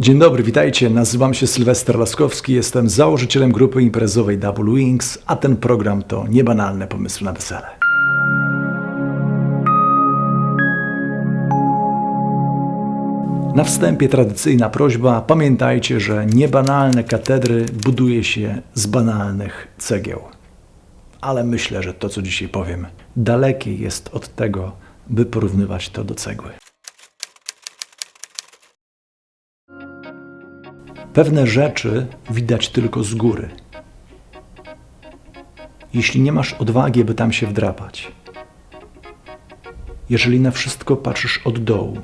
Dzień dobry, witajcie. Nazywam się Sylwester Laskowski, jestem założycielem grupy imprezowej Double Wings, a ten program to niebanalne pomysły na wesele. Na wstępie tradycyjna prośba: pamiętajcie, że niebanalne katedry buduje się z banalnych cegieł. Ale myślę, że to, co dzisiaj powiem, dalekie jest od tego, by porównywać to do cegły. Pewne rzeczy widać tylko z góry. Jeśli nie masz odwagi, by tam się wdrapać, jeżeli na wszystko patrzysz od dołu,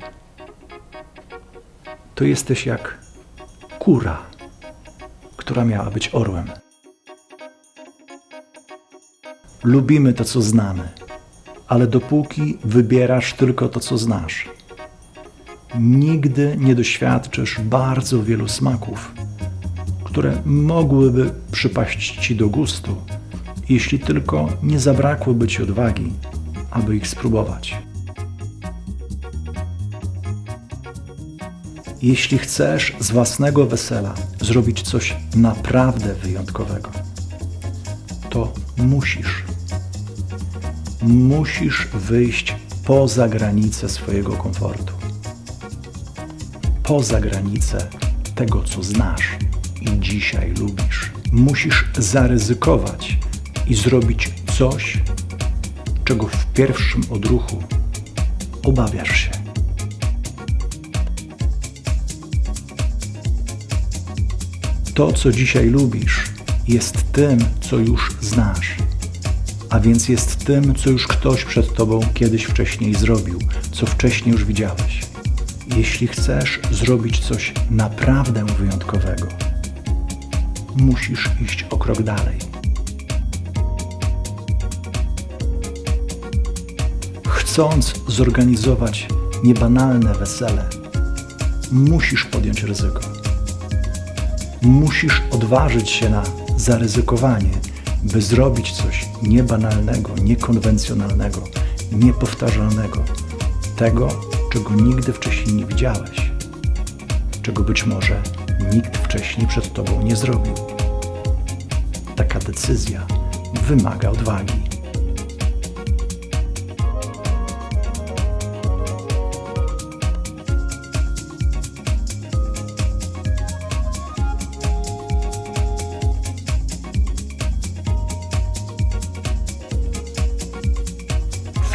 to jesteś jak kura, która miała być orłem. Lubimy to, co znamy, ale dopóki wybierasz tylko to, co znasz, nigdy nie doświadczysz bardzo wielu smaków, które mogłyby przypaść ci do gustu, jeśli tylko nie zabrakłoby ci odwagi, aby ich spróbować. Jeśli chcesz z własnego wesela zrobić coś naprawdę wyjątkowego, to musisz. Musisz wyjść poza granice swojego komfortu. Poza granice tego, co znasz i dzisiaj lubisz. Musisz zaryzykować i zrobić coś, czego w pierwszym odruchu obawiasz się. To, co dzisiaj lubisz, jest tym, co już znasz, a więc jest tym, co już ktoś przed tobą kiedyś wcześniej zrobił, co wcześniej już widziałeś. Jeśli chcesz zrobić coś naprawdę wyjątkowego, musisz iść o krok dalej. Chcąc zorganizować niebanalne wesele, musisz podjąć ryzyko musisz odważyć się na zaryzykowanie, by zrobić coś niebanalnego, niekonwencjonalnego, niepowtarzalnego, tego, czego nigdy wcześniej nie widziałeś, czego być może nikt wcześniej przed tobą nie zrobił. Taka decyzja wymaga odwagi.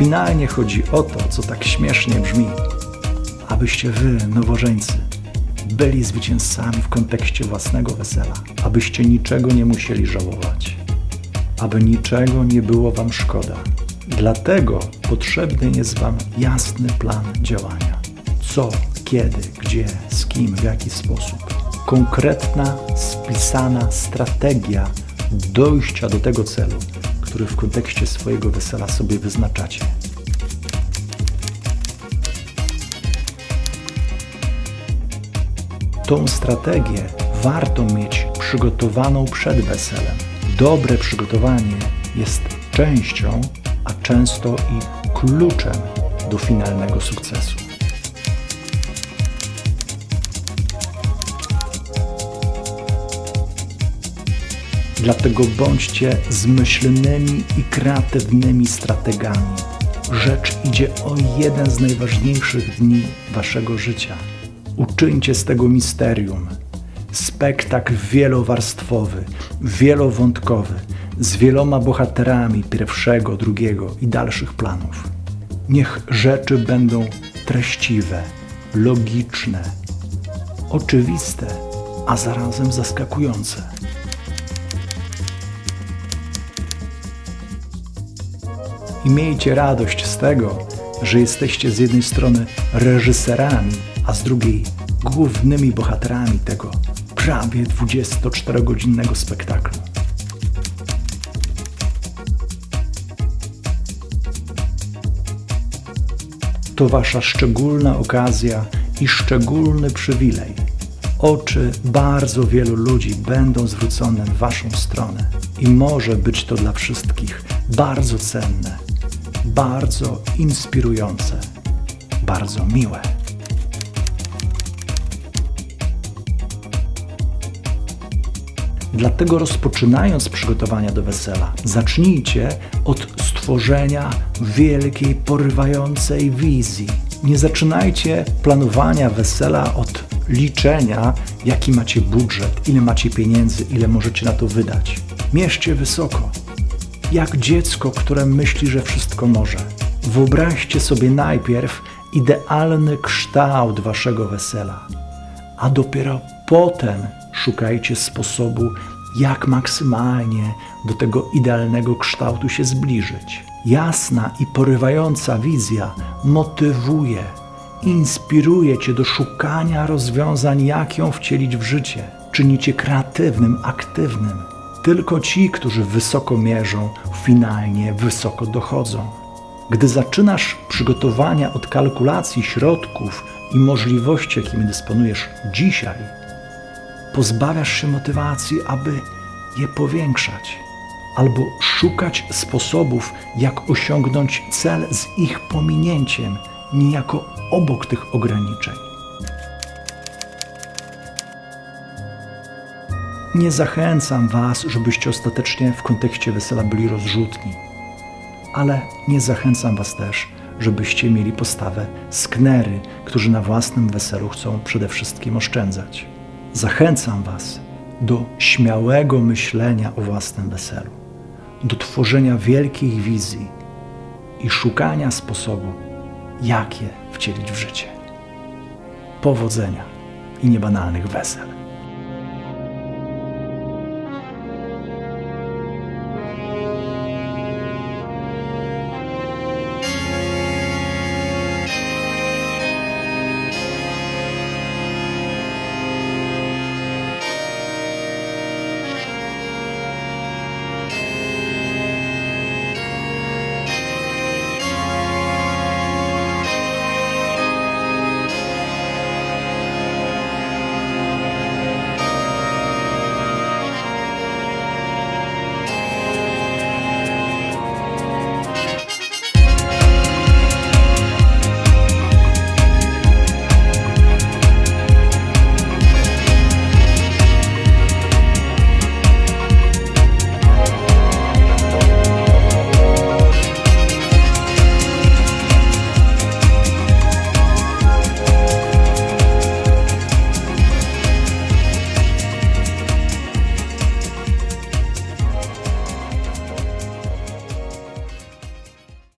Finalnie chodzi o to, co tak śmiesznie brzmi, abyście wy, nowożeńcy, byli zwycięzcami w kontekście własnego wesela, abyście niczego nie musieli żałować, aby niczego nie było wam szkoda. Dlatego potrzebny jest wam jasny plan działania. Co, kiedy, gdzie, z kim, w jaki sposób. Konkretna, spisana strategia dojścia do tego celu, który w kontekście swojego wesela sobie wyznaczacie. Tą strategię warto mieć przygotowaną przed weselem. Dobre przygotowanie jest częścią, a często i kluczem do finalnego sukcesu. Dlatego bądźcie zmyślnymi i kreatywnymi strategami. Rzecz idzie o jeden z najważniejszych dni waszego życia. Uczyńcie z tego misterium. Spektakl wielowarstwowy, wielowątkowy, z wieloma bohaterami pierwszego, drugiego i dalszych planów. Niech rzeczy będą treściwe, logiczne, oczywiste, a zarazem zaskakujące. I miejcie radość z tego, że jesteście z jednej strony reżyserami, a z drugiej głównymi bohaterami tego prawie 24-godzinnego spektaklu. To wasza szczególna okazja i szczególny przywilej. Oczy bardzo wielu ludzi będą zwrócone w waszą stronę i może być to dla wszystkich bardzo cenne bardzo inspirujące, bardzo miłe. Dlatego rozpoczynając przygotowania do wesela, zacznijcie od stworzenia wielkiej, porywającej wizji. Nie zaczynajcie planowania wesela od liczenia, jaki macie budżet, ile macie pieniędzy, ile możecie na to wydać. Mierzcie wysoko, jak dziecko, które myśli, że wszystko może. Wyobraźcie sobie najpierw idealny kształt waszego wesela, a dopiero potem szukajcie sposobu, jak maksymalnie do tego idealnego kształtu się zbliżyć. Jasna i porywająca wizja motywuje, inspiruje cię do szukania rozwiązań, jak ją wcielić w życie. Czyni cię kreatywnym, aktywnym. Tylko ci, którzy wysoko mierzą, finalnie wysoko dochodzą. Gdy zaczynasz przygotowania od kalkulacji środków i możliwości, jakimi dysponujesz dzisiaj, pozbawiasz się motywacji, aby je powiększać, albo szukać sposobów, jak osiągnąć cel z ich pominięciem, niejako obok tych ograniczeń. Nie zachęcam Was, żebyście ostatecznie w kontekście wesela byli rozrzutni, ale nie zachęcam Was też, żebyście mieli postawę sknery, którzy na własnym weselu chcą przede wszystkim oszczędzać. Zachęcam Was do śmiałego myślenia o własnym weselu, do tworzenia wielkich wizji i szukania sposobu, jak je wcielić w życie. Powodzenia i niebanalnych wesel.